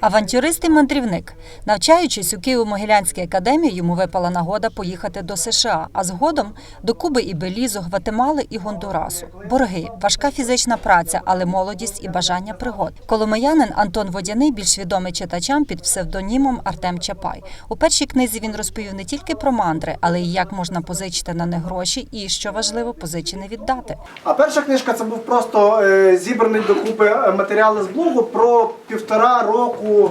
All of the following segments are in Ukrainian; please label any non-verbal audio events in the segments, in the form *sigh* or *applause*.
Авантюрист і мандрівник. Навчаючись у Києво-Могилянській академії, йому випала нагода поїхати до США, а згодом до Куби і Белізу, Гватемали і Гондурасу. Борги, важка фізична праця, але молодість і бажання пригод. Коломиянин Антон Водяний більш відомий читачам під псевдонімом Артем Чапай. У першій книзі він розповів не тільки про мандри, але й як можна позичити на них гроші, і що важливо, позичене віддати. А перша книжка це був просто е, зібраний докупи е, матеріали з блогу про півтора року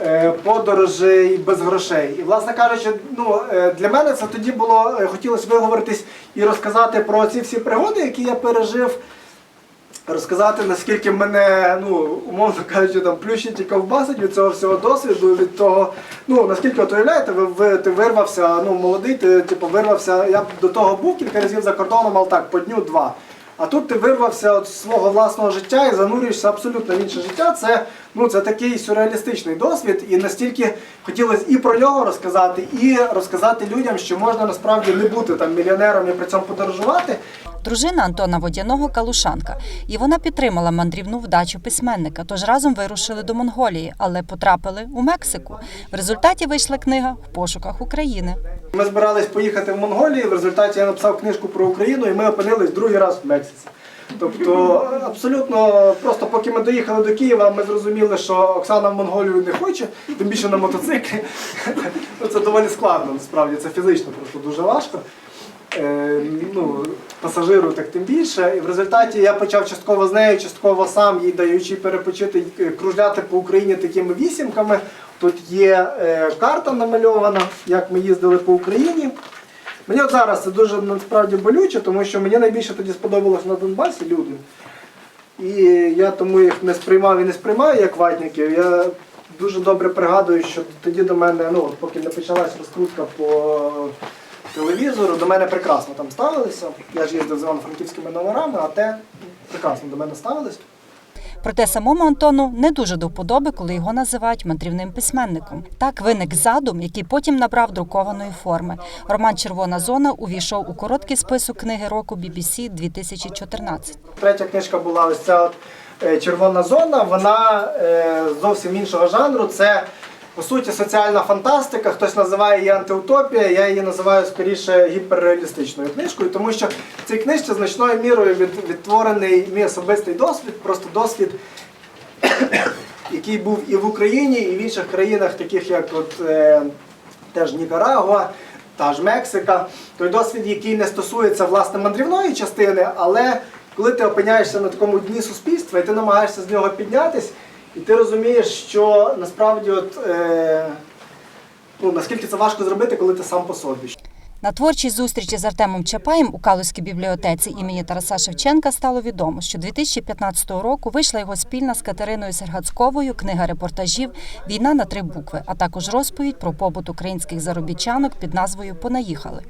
е, подорожей без грошей. І, власне кажучи, ну, е, для мене це тоді було, е, хотілося виговоритись і розказати про ці всі пригоди, які я пережив. Розказати, наскільки мене, ну, умовно кажучи, там плющить і ковбасить від цього всього досвіду, від того, ну наскільки от уявляєте, ви, ви ти вирвався, ну молодий, ти типу вирвався. Я до того був кілька разів за кордоном, але так, по дню два. А тут ти вирвався з свого власного життя і занурюєшся абсолютно в інше життя. Це ну це такий сюрреалістичний досвід, і настільки хотілося і про нього розказати, і розказати людям, що можна насправді не бути там мільйонером і при цьому подорожувати. Дружина Антона Водяного Калушанка, і вона підтримала мандрівну вдачу письменника. Тож разом вирушили до Монголії, але потрапили у Мексику. В результаті вийшла книга в пошуках України. Ми збирались поїхати в Монголію. В результаті я написав книжку про Україну, і ми опинились другий раз в Мексиці. Тобто, абсолютно просто поки ми доїхали до Києва, ми зрозуміли, що Оксана в Монголію не хоче, тим більше на мотоциклі. *laughs* Це доволі складно, насправді, це фізично просто дуже важко. Е, ну, пасажиру так тим більше. І в результаті я почав частково з нею, частково сам їй даючи перепочити е, кружляти по Україні такими вісімками. Тут є е, карта намальована, як ми їздили по Україні. Мені от зараз це дуже насправді болюче, тому що мені найбільше тоді сподобалось на Донбасі люди. І я тому їх не сприймав і не сприймаю як ватників. Я дуже добре пригадую, що тоді до мене, ну поки не почалась розкрутка по телевізору, до мене прекрасно там ставилися. Я ж їздив з івано-франківськими номерами, а те прекрасно до мене ставились. Проте самому Антону не дуже до вподоби, коли його називають мандрівним письменником. Так виник задум, який потім набрав друкованої форми. Роман Червона зона увійшов у короткий список книги року BBC 2014. Третя книжка була ось ця от, е, червона зона. Вона е, зовсім іншого жанру. Це по суті соціальна фантастика. Хтось називає її антиутопія. Я її називаю скоріше гіперреалістичною книжкою, тому що в цій книжці значною мірою відтворений мій особистий досвід, просто досвід. *coughs* Який був і в Україні, і в інших країнах, таких як от, е, теж Нікарагуа, та ж Мексика. Той досвід, який не стосується власне мандрівної частини, але коли ти опиняєшся на такому дні суспільства і ти намагаєшся з нього піднятись, і ти розумієш, що насправді от, е, ну, наскільки це важко зробити, коли ти сам по собі. На творчій зустрічі з Артемом Чапаєм у Калузькій бібліотеці імені Тараса Шевченка стало відомо, що 2015 року вийшла його спільна з Катериною Сергацьковою книга репортажів Війна на три букви, а також розповідь про побут українських заробітчанок під назвою Понаїхали.